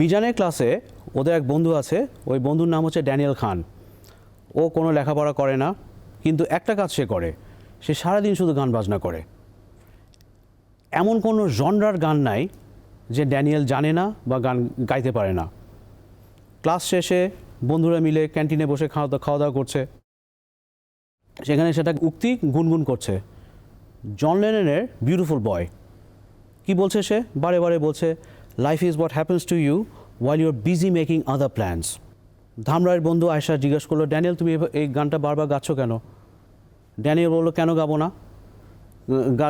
মিজানের ক্লাসে ওদের এক বন্ধু আছে, ওই বন্ধুর নাম হচ্ছে ড্যানিয়েল খান। ও কোনো লেখাপড়া করে না, কিন্তু একটা কাজ সে করে, সে সারাদিন শুধু গান বাজনা করে। এমন কোনো জনরার গান নাই যে ড্যানিয়েল জানে না বা গান গাইতে পারে না। ক্লাস শেষে বন্ধুরা মিলে ক্যান্টিনে বসে খাওয়া দাওয়া খাওয়া দাওয়া করছে। সেখানে সেটা উক্তি গুনগুন করছে, জন লেনেনের বিউটিফুল বয়। কি বলছে সে? বারে বারে বলছে life is what happens to you while your busy making other plans ধামরায়ের বন্ধু আয়সা জিজ্ঞেস করল, ড্যানিয়েল, তুমি এই গানটা বারবার গাচ্ছ কেন? ড্যানিয়েল বলল, কেন গাবো না?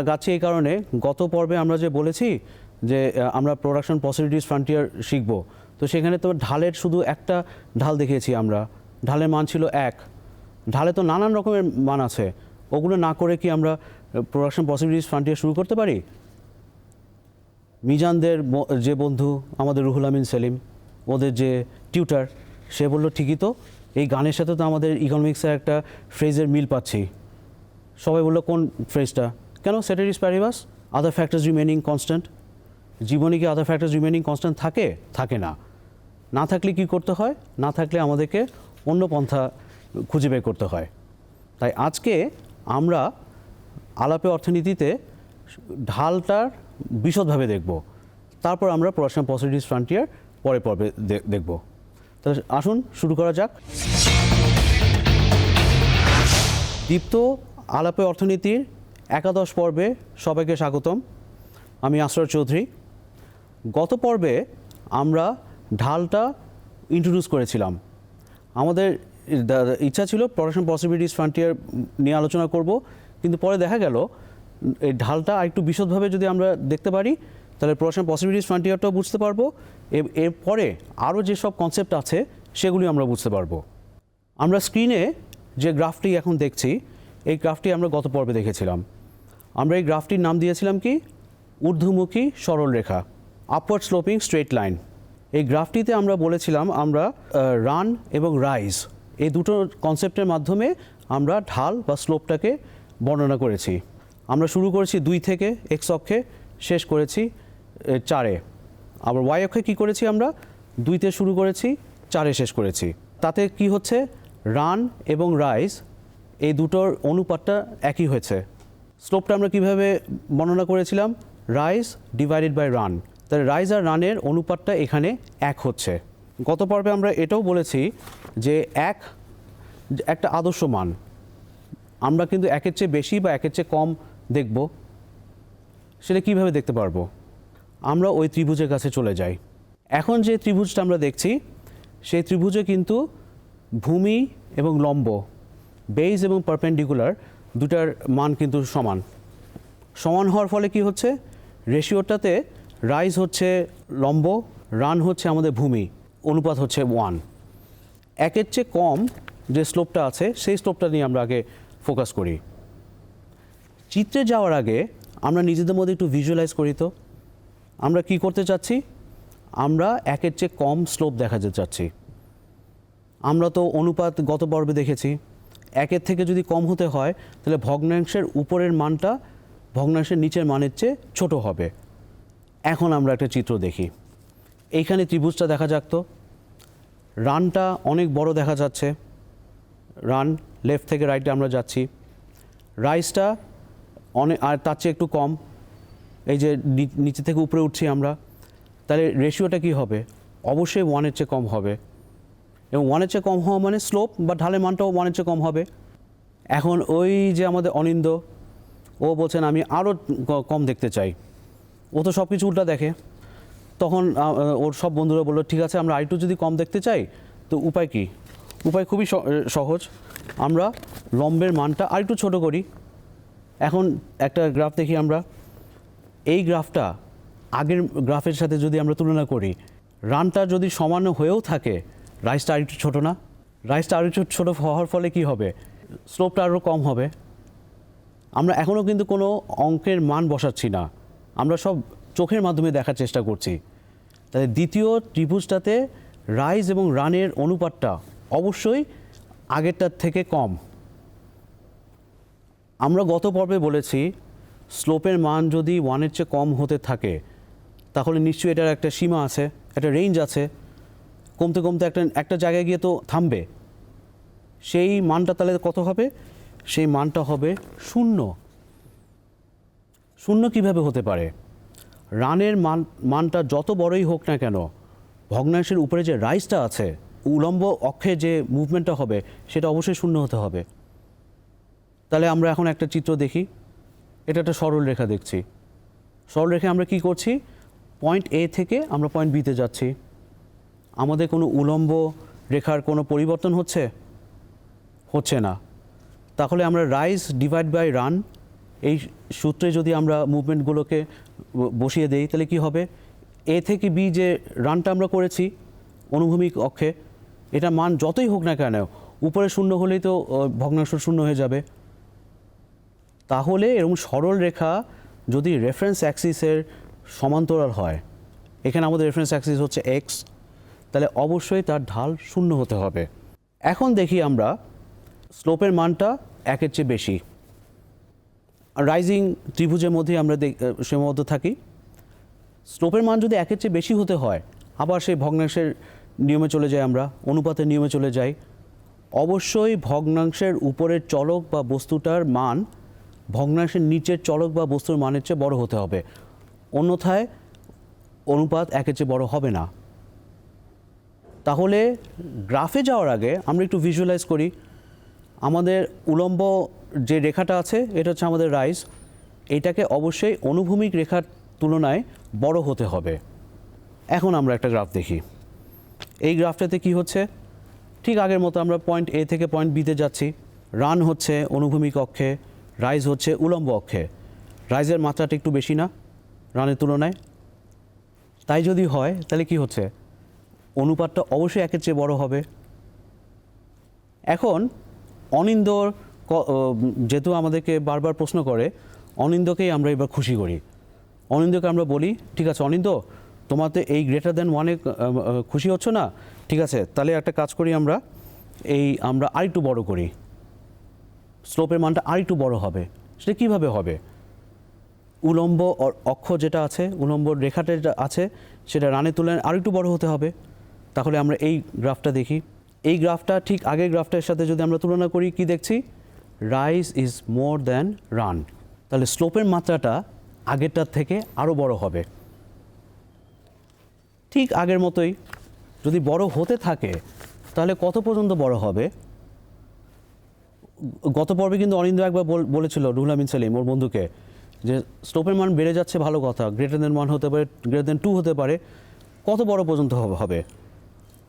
গাচ্ছি এই কারণে, গত পর্বে আমরা যে বলেছি যে আমরা প্রোডাকশন পসিবিলিটিস ফ্রন্টিয়ার শিখব, তো সেখানে তো ঢালের শুধু একটা ঢাল দেখিয়েছি আমরা। ঢালের মান ছিল এক। ঢালে তো নানান রকমের মান আছে। ওগুলো না করে কি আমরা প্রোডাকশন পসিবিলিটিস ফ্রন্টিয়ার শুরু করতে পারি? মিজানদের যে বন্ধু আমাদের রুহুল আমিন সেলিম, ওদের যে টিউটার, সে বলল, ঠিকই তো, এই গানের সাথে তো আমাদের ইকোনমিক্সের একটা ফ্রেজের মিল পাচ্ছি। সবাই বলল, কোন ফ্রেজটা কেন? Ceteris paribus other factors remaining constant জীবনে কি আদার ফ্যাক্টরস রিমেনিং কনস্ট্যান্ট থাকে? থাকে না। না থাকলে কি করতে হয়? না থাকলে আমাদেরকে অন্য পন্থা খুঁজে বের করতে হয়। তাই আজকে আমরা আলাপে অর্থনীতিতে ঢালটার বিশদভাবে দেখব। তারপর আমরা প্রোডাকশন পসিবিলিটিস ফ্রন্টিয়ার পরে পর্বে দেখব। তাহলে আসুন শুরু করা যাক। দীপ্ত আলাপে অর্থনীতির একাদশ পর্বে সবাইকে স্বাগতম। আমি আসর চৌধুরী। গত পর্বে আমরা ঢালটা ইন্ট্রোডিউস করেছিলাম। আমাদের ইচ্ছা ছিল প্রোডাকশন পসিবিলিটিস ফ্রন্টিয়ার নিয়ে আলোচনা করব, কিন্তু পরে দেখা গেল এই ঢালটা একটু বিশদভাবে যদি আমরা দেখতে পারি, তাহলে প্রোডাকশন পসিবিলিটিস ফ্রন্টিয়ারটাও বুঝতে পারব। এরপরে আরও যেসব কনসেপ্ট আছে, সেগুলি আমরা বুঝতে পারব। আমরা স্ক্রিনে যে গ্রাফটি এখন দেখছি, এই গ্রাফটি আমরা গত পর্বে দেখেছিলাম। আমরা এই গ্রাফটির নাম দিয়েছিলাম কি? ঊর্ধ্বমুখী সরল রেখা আপওয়ার্ড স্লোপিং স্ট্রেট লাইন এই গ্রাফটিতে আমরা বলেছিলাম আমরা রান এবং রাইজ এই দুটো কনসেপ্টের মাধ্যমে আমরা ঢাল বা স্লোপটাকে বর্ণনা করেছি। আমরা শুরু করেছি দুই থেকে এক্স অক্ষে, শেষ করেছি চারে। আবার ওয়াই অক্ষে কী করেছি আমরা? দুইতে শুরু করেছি, চারে শেষ করেছি। তাতে কি হচ্ছে? রান এবং রাইজ এই দুটোর অনুপাতটা একই হয়েছে। স্লোপটা আমরা কীভাবে বর্ণনা করেছিলাম? Rise divided by run. তাহলে রাইজ আর রানের অনুপাতটা এখানে এক হচ্ছে। গত পর্বে আমরা এটাও বলেছি যে এক একটা আদর্শ মান। আমরা কিন্তু একের চেয়ে বেশি বা একের চেয়ে কম দেখব, সেটা কীভাবে দেখতে পারব? আমরা ওই ত্রিভুজের কাছে চলে যাই। এখন যে ত্রিভুজটা আমরা দেখছি, সেই ত্রিভুজে কিন্তু ভূমি এবং লম্ব, বেইজ এবং পারপেন্ডিকুলার দুটার মান কিন্তু সমান। সমান হওয়ার ফলে কি হচ্ছে? রেশিওটাতে রাইজ হচ্ছে লম্ব, রান হচ্ছে আমাদের ভূমি, অনুপাত হচ্ছে ওয়ান। একের চেয়ে কম যে স্লোপটা আছে, সেই স্লোপটা নিয়ে আমরা আগে ফোকাস করি। চিত্রে যাওয়ার আগে আমরা নিজেদের মধ্যে একটু ভিজুয়ালাইজ করি তো। আমরা কি করতে চাচ্ছি? আমরা একের চেয়ে কম স্লোপ দেখাতে চাচ্ছি। আমরা তো অনুপাত গত পর্বে দেখেছি। একের থেকে যদি কম হতে হয়, তাহলে ভগ্নাংশের উপরের মানটা ভগ্নাংশের নিচের মানের চেয়ে ছোট হবে। এখন আমরা একটা চিত্র দেখি। এইখানে ত্রিভুজটা দেখা যাক তো। রানটা অনেক বড় দেখা যাচ্ছে। রান লেফট থেকে রাইটে আমরা যাচ্ছি। রাইসটা অনেক, আর তার চেয়ে একটু কম। এই যে নিচে থেকে উপরে উঠছি আমরা, তাহলে রেশিওটা কি হবে? অবশ্যই ওয়ানের চেয়ে কম হবে। এবং ওয়ানের চেয়ে কম হওয়া মানে স্লোপ বা ঢালের মানটাও ওয়ানের চেয়ে কম হবে। এখন ওই যে আমাদের অনিন্দ, ও বলছেন, আমি আরও কম দেখতে চাই। ও তো সব কিছু উল্টা দেখে। তখন ওর সব বন্ধুরা বলল, ঠিক আছে, আমরা আরেকটু যদি কম দেখতে চাই, তো উপায় কি? উপায় খুবই সহজ। আমরা লম্বের মানটা আরেকটু ছোট করি। এখন একটা গ্রাফ দেখি আমরা। এই গ্রাফটা আগের গ্রাফের সাথে যদি আমরা তুলনা করি রানটা যদি সমান হয়েও থাকে রাইসটা আরেকটু ছোটো না? রাইসটা আরেকটু ছোট হওয়ার ফলে কি হবে? স্লোপটা আরও কম হবে। আমরা এখনও কিন্তু কোনো অঙ্কের মান বসাচ্ছি না। আমরা সব চোখের মাধ্যমে দেখার চেষ্টা করছি। তাহলে দ্বিতীয় ত্রিভুজটাতে রাইজ এবং রানের অনুপাতটা অবশ্যই আগেরটার থেকে কম। আমরা গত পর্বে বলেছি, স্লোপের মান যদি ওয়ানের চেয়ে কম হতে থাকে, তাহলে নিশ্চয়ই এটার একটা সীমা আছে, একটা রেঞ্জ আছে। কমতে কমতে একটা একটা জায়গায় গিয়ে তো থামবে। সেই মানটা তাহলে কত হবে? সেই মানটা হবে শূন্য। শূন্য কীভাবে হতে পারে? রানের মান, মানটা যত বড়ই হোক না কেন, ভগ্নাংশের উপরে যে রাইসটা আছে, উলম্ব অক্ষে যে মুভমেন্টটা হবে, সেটা অবশ্যই শূন্য হতে হবে। তাহলে আমরা এখন একটা চিত্র দেখি। এটা একটা সরল রেখা দেখছি। সরল রেখে আমরা কি করছি? পয়েন্ট এ থেকে আমরা পয়েন্ট বিতে যাচ্ছি। আমাদের কোনো উলম্ব রেখার কোনো পরিবর্তন হচ্ছে? হচ্ছে না। তাহলে আমরা রাইজ ডিভাইড বাই রান এই সূত্রে যদি আমরা মুভমেন্টগুলোকে বসিয়ে দেই, তাহলে কি হবে? এ থেকে বি যে রানটা আমরা করেছি, অনুভূমিক অক্ষে, এটা মান যতই হোক না কেন, উপরে শূন্য হলেই তো ভগ্নাংশ শূন্য হয়ে যাবে। তাহলে এরকম সরল রেখা যদি রেফারেন্স অ্যাক্সিসের সমান্তরাল হয়, এখানে আমাদের রেফারেন্স অ্যাক্সিস হচ্ছে এক্স তাহলে অবশ্যই তার ঢাল শূন্য হতে হবে। এখন দেখি আমরা স্লোপের মানটা একের চেয়ে বেশি। রাইজিং ত্রিভুজের মধ্যেই আমরা সীমাবদ্ধ থাকি। স্লোপের মান যদি একের চেয়ে বেশি হতে হয়, আবার সেই ভগ্নাংশের নিয়মে চলে যাই আমরা, অনুপাতের নিয়মে চলে যাই, অবশ্যই ভগ্নাংশের উপরের চলক বা বস্তুটার মান ভগ্নাংশের নিচের চলক বা বস্তুর মানের চেয়ে বড় হতে হবে। অন্যথায় অনুপাত একের চেয়ে বড় হবে না। তাহলে গ্রাফে যাওয়ার আগে আমরা একটু ভিজুয়ালাইজ করি। আমাদের উলম্ব যে রেখাটা আছে, এটা হচ্ছে আমাদের রাইস এটাকে অবশ্যই অনুভূমিক রেখার তুলনায় বড় হতে হবে। এখন আমরা একটা গ্রাফ দেখি। এই গ্রাফটাতে কি হচ্ছে? ঠিক আগের মতো আমরা পয়েন্ট এ থেকে পয়েন্ট বিতে যাচ্ছি। রান হচ্ছে অনুভূমিক অক্ষে। রাইজ হচ্ছে উলম্ব অক্ষে। রাইজের মাত্রাটা একটু বেশি না, রানের তুলনায়। তাই যদি হয়, তাহলে কি হচ্ছে? অনুপাতটা অবশ্যই একের চেয়ে বড় হবে। এখন, অনিন্দর যেহেতু আমাদেরকে বারবার প্রশ্ন করে, অনিন্দকেই আমরা এবার খুশি করি। অনিন্দকে আমরা বলি, ঠিক আছে অনিন্দ, তোমাতে এই গ্রেটার দেন ওয়ানে খুশি হচ্ছ না? ঠিক আছে, তাহলে একটা কাজ করি আমরা, এই আমরা আরেকটু বড় করি। স্লোপের মানটা আরেকটু বড় হবে। সেটা কীভাবে হবে? উলম্ব অক্ষ যেটা আছে, উলম্ব রেখাটা যেটা আছে, সেটা রানের তুলনায় আরেকটু বড় হতে হবে। তাহলে আমরা এই গ্রাফটা দেখি। এই গ্রাফটা ঠিক আগের গ্রাফটার সাথে যদি আমরা তুলনা করি, কি দেখছি? Rise is more than run তাহলে স্লোপের মাত্রাটা আগেরটার থেকে আরও বড় হবে। ঠিক আগের মতোই যদি বড় হতে থাকে, তাহলে কত পর্যন্ত বড় হবে? গত পর্বে কিন্তু অনিন্দ একবার বল- বলেছিল রুহুল আমিন সেলিম, ওর বন্ধুকে, যে স্লোপের মান বেড়ে যাচ্ছে ভালো কথা গ্রেটার দেন মান হতে পারে গ্রেটার দেন টু হতে পারে, কত বড় পর্যন্ত হবে- হবে?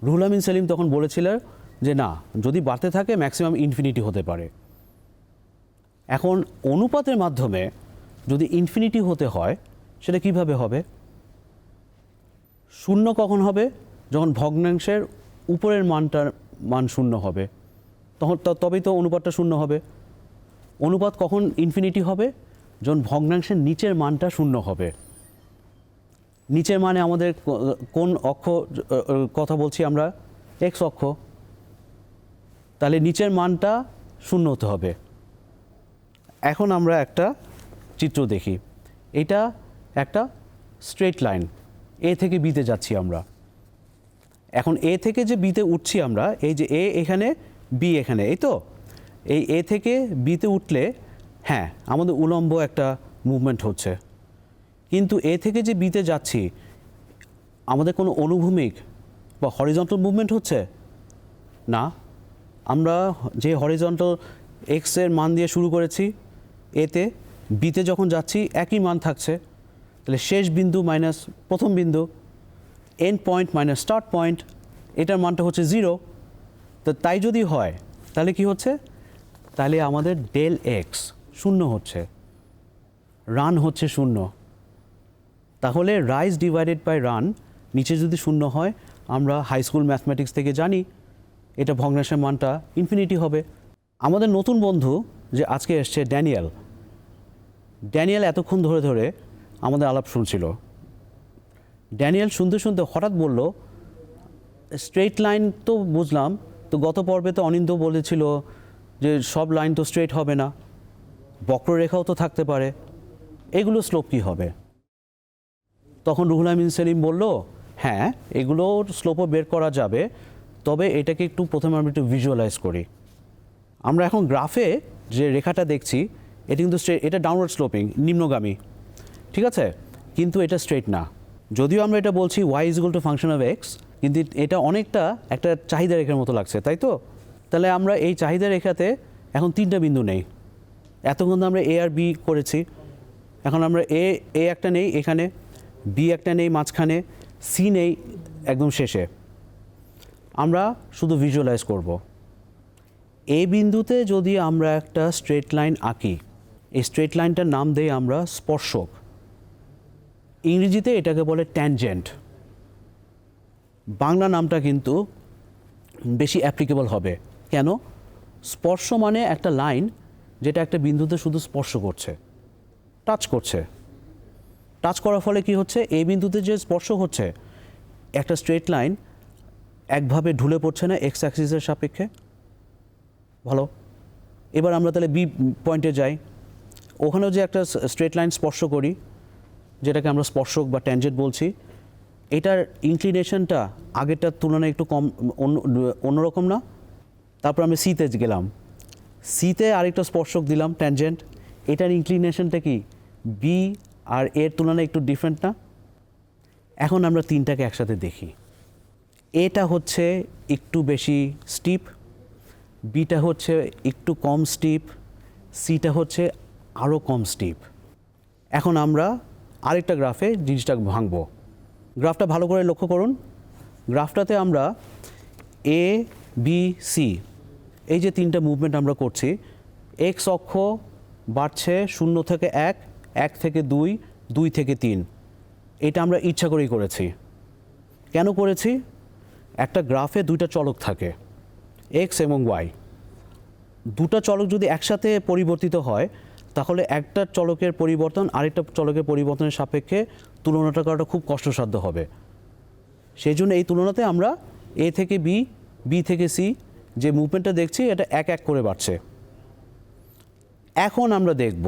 রুহুল আমিন সেলিম তখন বলেছিলেন যে না, যদি বাড়তে থাকে ম্যাক্সিমাম ইনফিনিটি হতে পারে। এখন অনুপাতের মাধ্যমে যদি ইনফিনিটি হতে হয়, সেটা কীভাবে হবে? শূন্য কখন হবে? যখন ভগ্নাংশের উপরের মানটার মান শূন্য হবে। তখন তবেই তো অনুপাতটা শূন্য হবে। অনুপাত কখন ইনফিনিটি হবে? যখন ভগ্নাংশের নিচের মানটা শূন্য হবে। নিচের মানে আমাদের কোন অক্ষ কথা বলছি আমরা এক্স অক্ষ। তাহলে নিচের মানটা শূন্য হতে হবে। এখন আমরা একটা চিত্র দেখি। এটা একটা স্ট্রেট লাইন এ থেকে বিতে যাচ্ছি আমরা। এখন এ থেকে যে বিতে উঠছি আমরা, এই যে এ এখানে বি এখানে, এই তো? এই এ থেকে বিতে উঠলে হ্যাঁ আমাদের উলম্ব একটা মুভমেন্ট হচ্ছে। কিন্তু এ থেকে যে বিতে যাচ্ছি, আমাদের কোনো অনুভূমিক বা হরিজন্টাল মুভমেন্ট হচ্ছে? না। আমরা যে হরিজন্টাল এক্সের মান দিয়ে শুরু করেছি এতে বিতে যখন যাচ্ছি, একই মান থাকছে। তাহলে শেষ বিন্দু মাইনাস প্রথম বিন্দু end point minus start point এটার মানটা হচ্ছে জিরো তো তাই যদি হয়, তাহলে কি হচ্ছে? তাহলে আমাদের ডেল এক্স শূন্য হচ্ছে। রান হচ্ছে শূন্য। তাহলে রাইজ ডিভাইডেড বাই রান নিচে যদি শূন্য হয়, আমরা হাই স্কুল ম্যাথমেটিক্স থেকে জানি এটা ভগ্নাংশের মানটা ইনফিনিটি হবে। আমাদের নতুন বন্ধু যে আজকে এসছে ড্যানিয়েল। ড্যানিয়েল এতক্ষণ ধরে ধরে আমাদের আলাপ শুনছিল। ড্যানিয়েল শুনতে শুনতে হঠাৎ বলল স্ট্রেট লাইন তো বুঝলাম তো গত পর্বে তো অনিন্দ বলেছিল যে সব লাইন তো স্ট্রেট হবে না। বক্ররেখাও তো থাকতে পারে। এগুলো স্লোপ কী হবে? তখন রুহুল আমিন সেলিম বলল হ্যাঁ এগুলোর স্লোপও বের করা যাবে, তবে এটাকে একটু প্রথমে আমরা একটু ভিজুয়ালাইজ করি। আমরা এখন গ্রাফে যে রেখাটা দেখছি, এটা কিন্তু straight- এটা ডাউনওয়ার্ড স্লোপিং নিম্নগামী। ঠিক আছে? কিন্তু এটা স্ট্রেট না। যদিও আমরা এটা বলছি Y is equal to function of X কিন্তু এটা অনেকটা একটা চাহিদা রেখার মতো লাগছে, তাই তো? তাহলে আমরা এই চাহিদা রেখাতে এখন তিনটা বিন্দু নেই। এতক্ষণ আমরা এ আর বি করেছি। এখন আমরা এ এ একটা নেই, এখানে বি একটা নেই, মাঝখানে সি নেই, একদম শেষে। আমরা শুধু ভিজুয়ালাইজ করব। এ বিন্দুতে যদি আমরা একটা স্ট্রেট লাইন আঁকি, এই স্ট্রেট লাইনটার নাম দেই আমরা স্পর্শক। ইংরেজিতে এটাকে বলে ট্যানজেন্ট বাংলা নামটা কিন্তু বেশি অ্যাপ্লিকেবল হবে। কেন? স্পর্শ মানে একটা লাইন যেটা একটা বিন্দুতে শুধু স্পর্শ করছে টাচ করছে। টাচ করার ফলে কি হচ্ছে? এই বিন্দুতে যে স্পর্শ হচ্ছে, একটা স্ট্রেট লাইন একভাবে ঢুলে পড়ছে না এক্স অ্যাক্সিসের সাপেক্ষে। ভালো? এবার আমরা তাহলে বি পয়েন্টে যাই। ওখানেও যে একটা স্ট্রেট লাইন স্পর্শ করি, যেটাকে আমরা স্পর্শক বা ট্যানজেন্ট বলছি এটার ইনক্লিনেশনটা আগেরটার তুলনায় একটু কম, অন্য, অন্যরকম না? তারপর আমি সিতে গেলাম। সিতে আরেকটা স্পর্শক দিলাম ট্যানজেন্ট এটার ইনক্লিনেশনটা কি? বি আর এর তুলনায় একটু ডিফারেন্ট না? এখন আমরা তিনটাকে একসাথে দেখি। এটা হচ্ছে একটু বেশি স্টিপ বিটা হচ্ছে একটু কম স্টিপ সিটা হচ্ছে আরও কম স্টিপ এখন আমরা আরেকটা গ্রাফে জিনিসটা ভাঙবো। গ্রাফটা ভালো করে লক্ষ্য করুন। গ্রাফটাতে আমরা এ বি সি এই যে তিনটা মুভমেন্ট আমরা করছি এক্স অক্ষ বাড়ছে শূন্য থেকে এক এক থেকে দুই দুই থেকে তিন। এটা আমরা ইচ্ছা করেই করেছি। কেন করেছি? একটা গ্রাফে দুইটা চলক থাকে এক্স এবং ওয়াই দুটা চলক যদি একসাথে পরিবর্তিত হয়, তাহলে একটা চলকের পরিবর্তন, আরেকটা চলকের পরিবর্তনের সাপেক্ষে তুলনাটা করাটা খুব কষ্টসাধ্য হবে। সেই জন্য এই তুলনাতে আমরা এ থেকে বি বি থেকে সি যে মুভমেন্টটা দেখছি, এটা এক এক করে বাড়ছে। এখন আমরা দেখব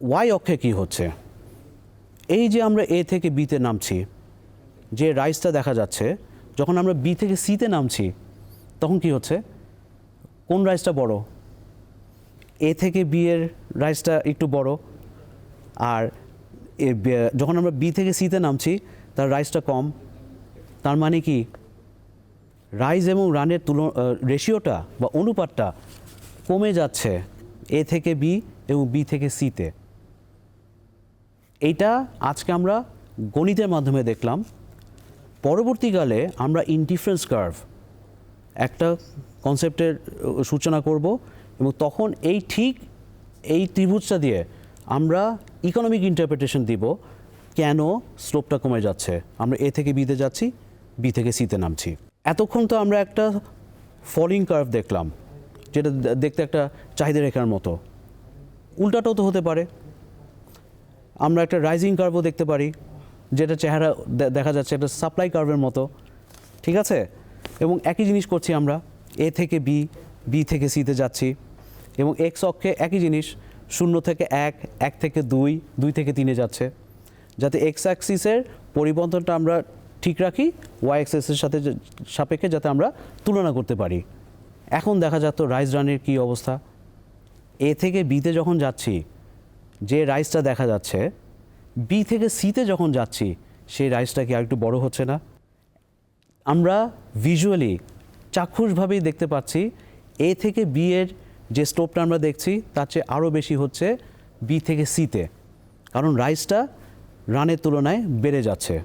ওয়াই অক্ষে কি হচ্ছে। এই যে আমরা এ থেকে বিতে নামছি, যে রাইসটা দেখা যাচ্ছে, যখন আমরা বি থেকে সিতে নামছি, তখন কি হচ্ছে? কোন রাইসটা বড়? এ থেকে বি এর রাইসটা একটু বড়, আর যখন আমরা বি থেকে সিতে নামছি, তার রাইসটা কম। তার মানে কি? রাইজ এবং রানের তুল রেশিওটা বা অনুপাতটা কমে যাচ্ছে এ থেকে বি এবং বি থেকে সিতে এইটা আজকে আমরা গণিতের মাধ্যমে দেখলাম। পরবর্তীকালে আমরা ইনডিফারেন্স কার্ভ একটা কনসেপ্টের সূচনা করব এবং তখন এই ঠিক এই ত্রিভুজটা দিয়ে আমরা ইকোনমিক ইন্টারপ্রিটেশন দিব, কেন স্লোপটা কমে যাচ্ছে? আমরা এ থেকে বিতে যাচ্ছি বি থেকে সিতে নামছি। এতক্ষণ তো আমরা একটা ফলিং কার্ভ দেখলাম, যেটা দেখতে একটা চাহিদা রেখার মতো। উল্টাটাও তো হতে পারে। আমরা একটা রাইজিং কার্ভও দেখতে পারি, যেটা চেহারা দেখা যাচ্ছে একটা সাপ্লাই কার্ভের মতো। ঠিক আছে? এবং একই জিনিস করছি আমরা এ থেকে বি বি থেকে সিতে যাচ্ছি, এবং এক্স অক্ষে একই জিনিস শূন্য থেকে এক এক থেকে দুই দুই থেকে তিনে যাচ্ছে। যাতে এক্স অ্যাক্সিসের পরিবর্তনটা আমরা ঠিক রাখি ওয়াই অ্যাক্সিসের সাথে সাপেক্ষে যাতে আমরা তুলনা করতে পারি। এখন দেখা যাক তো রাইস রানের কী অবস্থা। এ থেকে বিতে যখন যাচ্ছি, যে রাইসটা দেখা যাচ্ছে বি থেকে সিতে যখন যাচ্ছি, সেই রাইসটা কি আরেকটু বড় হচ্ছে না? আমরা ভিজুয়ালি চাক্ষুষভাবেই দেখতে পাচ্ছি, এ থেকে বি এর যে স্টোভটা আমরা দেখছি, তার চেয়ে আরও বেশি হচ্ছে বি থেকে সিতে কারণ রাইসটা রানের তুলনায় বেড়ে যাচ্ছে।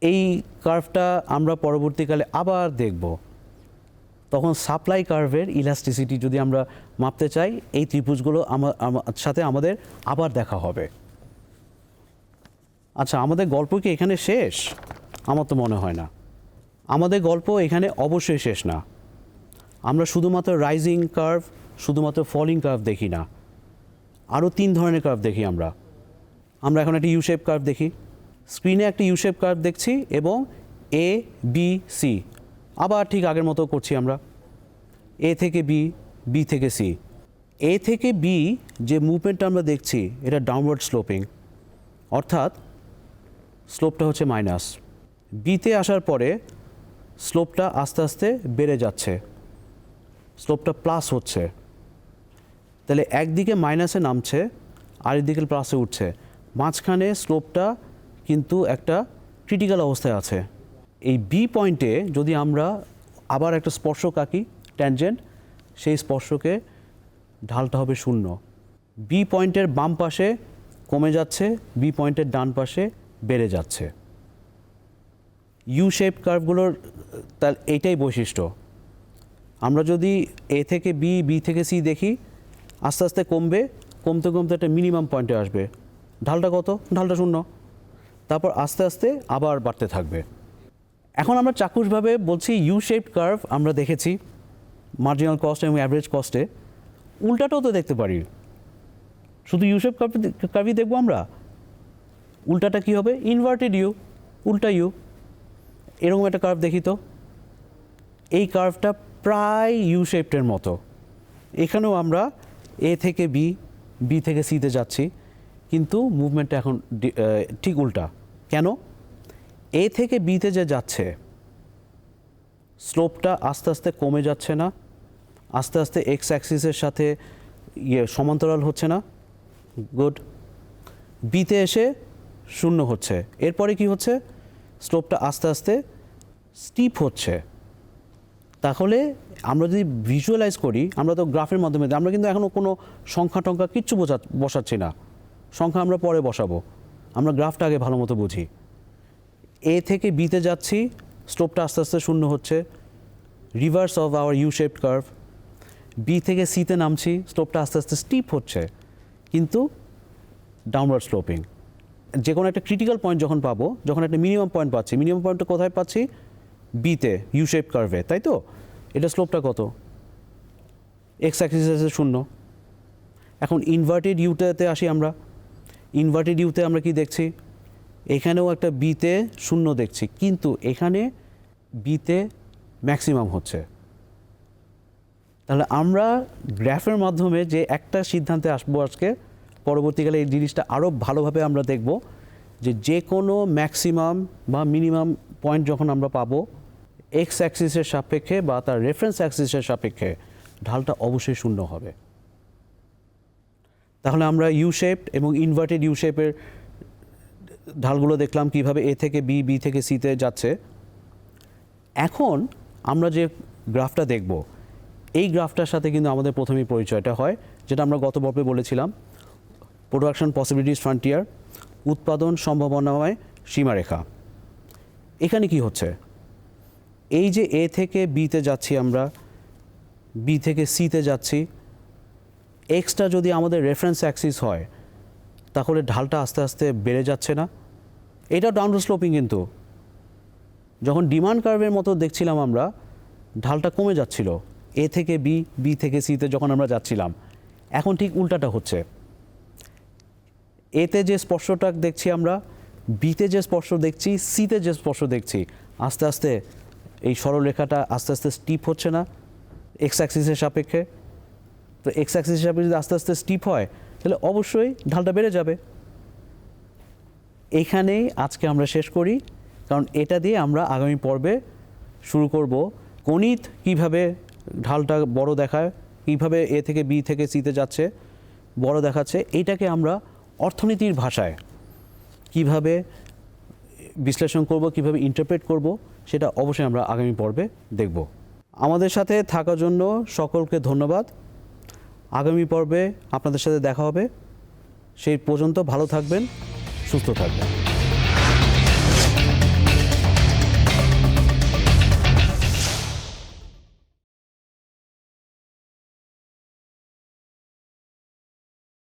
এই কার্ভটা আমরা পরবর্তীকালে আবার দেখব। তখন সাপ্লাই কার্ভের ইলাস্টিসিটি যদি আমরা মাপতে চাই, এই ত্রিভুজগুলো আমার আমা- সাথে আমাদের আবার দেখা হবে। আচ্ছা আমাদের গল্প কি এখানে শেষ? আমার তো মনে হয় না। আমাদের গল্প এখানে অবশ্যই শেষ না। আমরা শুধুমাত্র রাইজিং কার্ভ শুধুমাত্র ফলিং কার্ভ দেখি না। আরও তিন ধরনের কার্ভ দেখি আমরা। আমরা এখন একটা ইউ শেপ কার্ভ দেখি স্ক্রিনে একটা ইউ শেপ কার্ভ দেখছি এবং এ বি সি আবার ঠিক আগের মতো করছি আমরা। এ থেকে বি বি থেকে সি এ থেকে বি যে মুভমেন্টটা আমরা দেখছি, এটা ডাউনওয়ার্ড স্লোপিং অর্থাৎ স্লোপটা হচ্ছে মাইনাস বিতে আসার পরে স্লোপটা আস্তে আস্তে বেড়ে যাচ্ছে। স্লোপটা প্লাস হচ্ছে। তাহলে একদিকে মাইনাসে নামছে, আরেকদিকে প্লাসে উঠছে। মাঝখানে স্লোপটা কিন্তু একটা ক্রিটিক্যাল অবস্থায় আছে। এই বি পয়েন্টে যদি আমরা আবার একটা স্পর্শক আঁকি ট্যানজেন্ট সেই স্পর্শকে ঢালটা হবে শূন্য। বি পয়েন্টের বাম পাশে কমে যাচ্ছে বি পয়েন্টের ডান পাশে বেড়ে যাচ্ছে। ইউ শেপ কার্ভগুলোর তার এইটাই বৈশিষ্ট্য। আমরা যদি এ থেকে বি বি থেকে সি দেখি, আস্তে আস্তে কমবে, কমতে কমতে একটা মিনিমাম পয়েন্টে আসবে। ঢালটা কত? ঢালটা শূন্য। তারপর আস্তে আস্তে আবার বাড়তে থাকবে। এখন আমরা চাক্ষুষভাবে বলছি ইউ শেপড কার্ভ আমরা দেখেছি মার্জিনাল কস্ট এবং অ্যাভারেজ কস্টে উল্টাটাও তো দেখতে পারি। শুধু ইউ শেপ কার্ভ কার্ভই দেখব আমরা। উল্টাটা কী হবে? ইনভার্টেড ইউ উল্টা ইউ এরকম একটা কার্ভ দেখি তো। এই কার্ভটা প্রায় ইউ শেপটের মতো। এখানেও আমরা এ থেকে বি বি থেকে সিতে যাচ্ছি, কিন্তু মুভমেন্টটা এখন ঠিক উল্টা। কেন? এ থেকে বিতে যে যাচ্ছে স্লোপটা আস্তে আস্তে কমে যাচ্ছে না, আস্তে আস্তে এক্স অ্যাক্সিসের সাথে ইয়ে সমান্তরাল হচ্ছে না গুড বিতে এসে শূন্য হচ্ছে। এরপরে কি হচ্ছে? স্লোপটা আস্তে আস্তে স্টিপ হচ্ছে। তাহলে আমরা যদি ভিজুয়ালাইজ করি, আমরা তো গ্রাফের মাধ্যমে, আমরা কিন্তু এখনও কোনো সংখ্যা টংখ্যা কিচ্ছু বোঝা, বসাচ্ছি না। সংখ্যা আমরা পরে বসাবো। আমরা গ্রাফটা আগে ভালো মতো বুঝি। এ থেকে বিতে যাচ্ছি স্টোপটা আস্তে আস্তে শূন্য হচ্ছে। Reverse of our U shaped curve B থেকে সিতে নামছি স্লোপটা আস্তে আস্তে স্টিপ হচ্ছে। কিন্তু ডাউনওয়ার্ড স্লোপিং যে কোনো একটা ক্রিটিক্যাল পয়েন্ট যখন পাবো, যখন একটা মিনিমাম পয়েন্ট পাচ্ছি মিনিমাম পয়েন্টটা কোথায় পাচ্ছি? বিতে ইউ শেপ কার্ভে তাই তো? এটা স্লোপটা কত? এক্স অ্যাক্সিস আছে শূন্য। এখন ইনভার্টেড ইউটাতে আসি আমরা। ইনভার্টেড ইউতে আমরা কি দেখছি? এখানেও একটা বিতে শূন্য দেখছি, কিন্তু এখানে বিতে ম্যাক্সিমাম হচ্ছে। তাহলে আমরা গ্রাফের মাধ্যমে যে একটা সিদ্ধান্তে আসব আজকে, পরবর্তীকালে এই জিনিসটা আরও ভালোভাবে আমরা দেখব যে যে কোনো ম্যাক্সিমাম বা মিনিমাম পয়েন্ট যখন আমরা পাবো এক্স অ্যাক্সিসের সাপেক্ষে বা তার রেফারেন্স অ্যাক্সিসের সাপেক্ষে ঢালটা অবশ্যই শূন্য হবে। তাহলে আমরা ইউ শেপড এবং ইনভার্টেড ইউ শেপের ঢালগুলো দেখলাম কীভাবে এ থেকে বি বি থেকে সিতে যাচ্ছে। এখন আমরা যে গ্রাফটা দেখব, এই গ্রাফটার সাথে কিন্তু আমাদের প্রথমেই পরিচয়টা হয়, যেটা আমরা গত পর্বে বলেছিলাম। প্রোডাকশন পসিবিলিটিস ফ্রন্টিয়ার উৎপাদন সম্ভাবনাময় সীমারেখা। এখানে কি হচ্ছে? এই যে এ থেকে বিতে যাচ্ছি আমরা, বি থেকে সিতে যাচ্ছি, এক্সটা যদি আমাদের রেফারেন্স অ্যাক্সিস হয়, তাহলে ঢালটা আস্তে আস্তে বেড়ে যাচ্ছে না। এটা ডাউন স্লোপিং কিন্তু। যখন ডিমান্ড কার্ভের মতো দেখছিলাম আমরা, ঢালটা কমে যাচ্ছিল। এ থেকে বি বি থেকে সিতে যখন আমরা যাচ্ছিলাম, এখন ঠিক উল্টাটা হচ্ছে। এতে যে স্পর্শটা দেখছি আমরা, বিতে যে স্পর্শ দেখছি, সিতে যে স্পর্শ দেখছি, আস্তে আস্তে এই সরলরেখাটা আস্তে আস্তে স্টিপ হচ্ছে না এক্স অ্যাক্সিসের সাপেক্ষে। তো এক্স অ্যাক্সিসের সাপেক্ষে যদি আস্তে আস্তে স্টিপ হয়, তাহলে অবশ্যই ঢালটা বেড়ে যাবে। এইখানেই আজকে আমরা শেষ করি, কারণ এটা দিয়ে আমরা আগামী পর্বে শুরু করব। গণিত কীভাবে ঢালটা বড় দেখায়, কীভাবে এ থেকে বি থেকে সিতে যাচ্ছে, বড় দেখাচ্ছে এইটাকে আমরা অর্থনীতির ভাষায় কীভাবে বিশ্লেষণ করব, কীভাবে ইন্টারপ্রেট করব, সেটা অবশ্যই আমরা আগামী পর্বে দেখব। আমাদের সাথে থাকার জন্য সকলকে ধন্যবাদ। আগামী পর্বে আপনাদের সাথে দেখা হবে। সেই পর্যন্ত ভালো থাকবেন, সুস্থ থাকবেন।